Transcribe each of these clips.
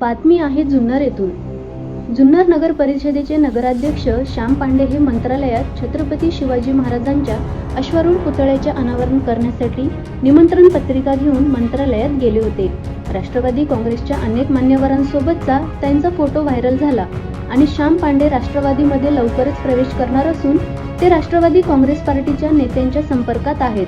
बातमी आहे जुन्नर येथून. जुन्नर नगर परिषदेचे नगराध्यक्ष श्याम पांडे हे मंत्रालयात छत्रपती शिवाजी महाराजांच्या अश्वारूढ पुतळ्याचे अनावरण करण्यासाठी निमंत्रण पत्रिका घेऊन मंत्रालयात गेले होते. राष्ट्रवादी काँग्रेसच्या अनेक मान्यवरांसोबतचा त्यांचा फोटो व्हायरल झाला आणि श्याम पांडे राष्ट्रवादीमध्ये लवकरच प्रवेश करणार असून ते राष्ट्रवादी काँग्रेस पार्टीच्या नेत्यांच्या संपर्कात आहेत.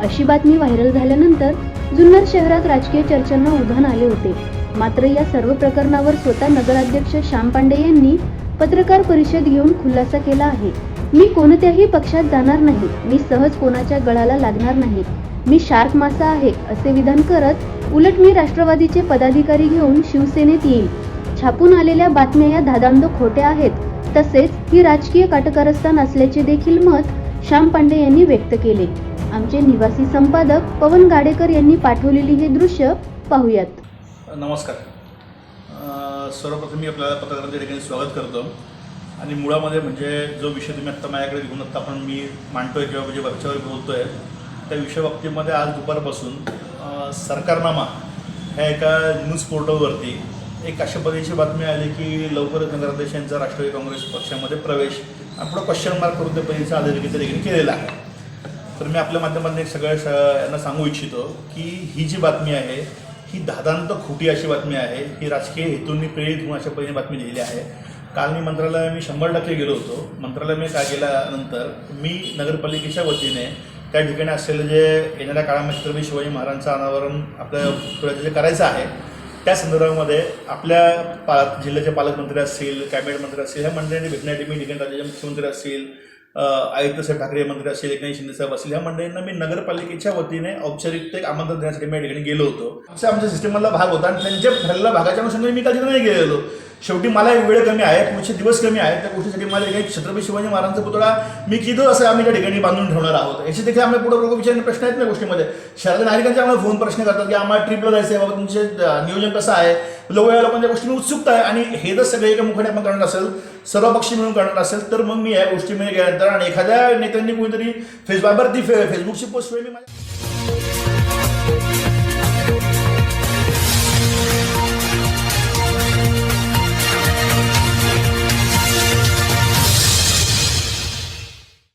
अशी बातमी व्हायरल झाल्यानंतर जुन्नर शहरात राजकीय चर्चांना उधाण आले होते. मात्र या सर्व प्रकरणावर स्वतः नगराध्यक्ष श्याम पांडे यांनी पत्रकार परिषद घेऊन खुलासा केला आहे. मी कोणत्याही पक्षात जाणार नाही. मी सहज कोणाच्या गळाला लागणार नाही. मी शार्क मासा आहे असे विधान करत उलट मी राष्ट्रवादीचे पदाधिकारी घेऊन शिवसेनेत येईल छापून आलेल्या बातम्या या धादांद खोट्या आहेत. तसेच ही राजकीय काटकारस्थान असल्याचे देखील मत श्याम पांडे यांनी व्यक्त केले. आमचे निवासी संपादक पवन गाडेकर यांनी पाठवलेली हे दृश्य पाहूयात. नमस्कार. सर्वप्रथम मी आपल्याला पत्रकारांच्या ठिकाणी स्वागत करतो. आणि मुळामध्ये म्हणजे जो विषय तुम्ही आत्ता माझ्याकडे घेऊन आत्ता आपण मी मांडतोय किंवा म्हणजे वरच्यावर आहे त्या विषयबाबतीमध्ये आज दुपारपासून सरकारनामा ह्या एका न्यूज पोर्टलवरती एक अशा पद्धतीची बातमी आली की लवकरच नगराध्यक्ष यांचा राष्ट्रवादी काँग्रेस पक्षामध्ये प्रवेश आपण क्वेश्चन मार्क करून त्या पद्धतीचा अधोरेखित देखील केलेला आहे. तर मी आपल्या माध्यमातून एक सगळ्या यांना सांगू इच्छितो की ही जी बातमी आहे ही दादांत खोटी अशी बातमी आहे. ही राजकीय हेतूंनी प्रेरित होऊन अशा पद्धतीने बातमी लिहिली आहे. काल मी मंत्रालयात मी शंभर टक्के गेलो होतो. मंत्रालयामध्ये काय गेल्यानंतर मी नगरपालिकेच्या वतीने त्या ठिकाणी असलेलं जे येणाऱ्या काळामध्ये छत्रपती शिवाजी महाराजांचं अनावरण आपल्या जे करायचं आहे त्या संदर्भामध्ये आपल्या पा जिल्ह्याचे पालकमंत्री असतील कॅबिनेट मंत्री असतील ह्या मंत्र्यांनी भेटण्यासाठी मी ठिकाणी राज्याचे मुख्यमंत्री असतील अ, आयुक्त साहेब ठाकरे मंत्री असतील एकनाथ शिंदे साहेब असतील. ह्या मंडळींना मी नगरपालिकेच्या वतीने औपचारिकता एक आमंत्रण देण्यासाठी मी या ठिकाणी गेलो होतो. असा आमच्या सिस्टममधला भाग होता आणि त्यांच्या ठरलेल्या भागाच्या अनुषंगाने मी कधी नाही गेलेलो. शेवटी मला एक वेळ कमी आहे पुढचे दिवस कमी आहेत. त्या गोष्टीसाठी मला काही छत्रपती शिवाजी महाराजांचा पुतळा मी किती असं आम्ही त्या ठिकाणी बांधून ठेवणार आहोत. याचे देखील आम्हाला पुढे लोक विचारणे प्रश्न आहेत ना गोष्टीमध्ये. शहरातील नागरिकांचे आम्हाला फोन प्रश्न करतात की आम्हाला ट्रिपला जायचं आहे बाबा तुमचे नियोजन कसं आहे? लोक या लोकांच्या गोष्टी उत्सुकता आहे. आणि हे जर सगळे एका आपण करणार असेल सर्व पक्षी मिळून करणार असेल तर मग मी या गोष्टीमध्ये गेल्यानंतर आणि एखाद्या नेत्यांनी कोणीतरी फेसबुकवरती फे फेसबुकची पोस्ट वेळी मी माझ्या